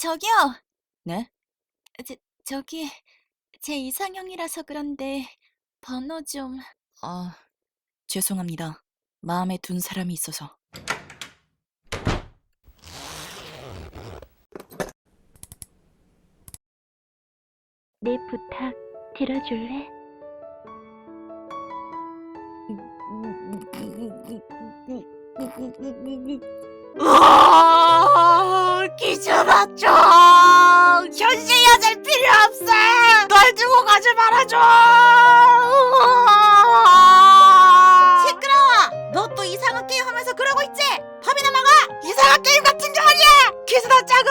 저기요. 네? 저, 저기 제 이상형이라서 그런데 번호 좀. 아, 죄송합니다. 마음에 둔 사람이 있어서. 내 부탁 들어줄래? 아, 그만줘. 현실 여자 필요 없어. 널 두고 가지 말아줘. 시끄러워. 너 또 이상한 게임 하면서 그러고 있지? 밥이나 먹어 이상한 게임 같은 게 아니야 기사 다 짜고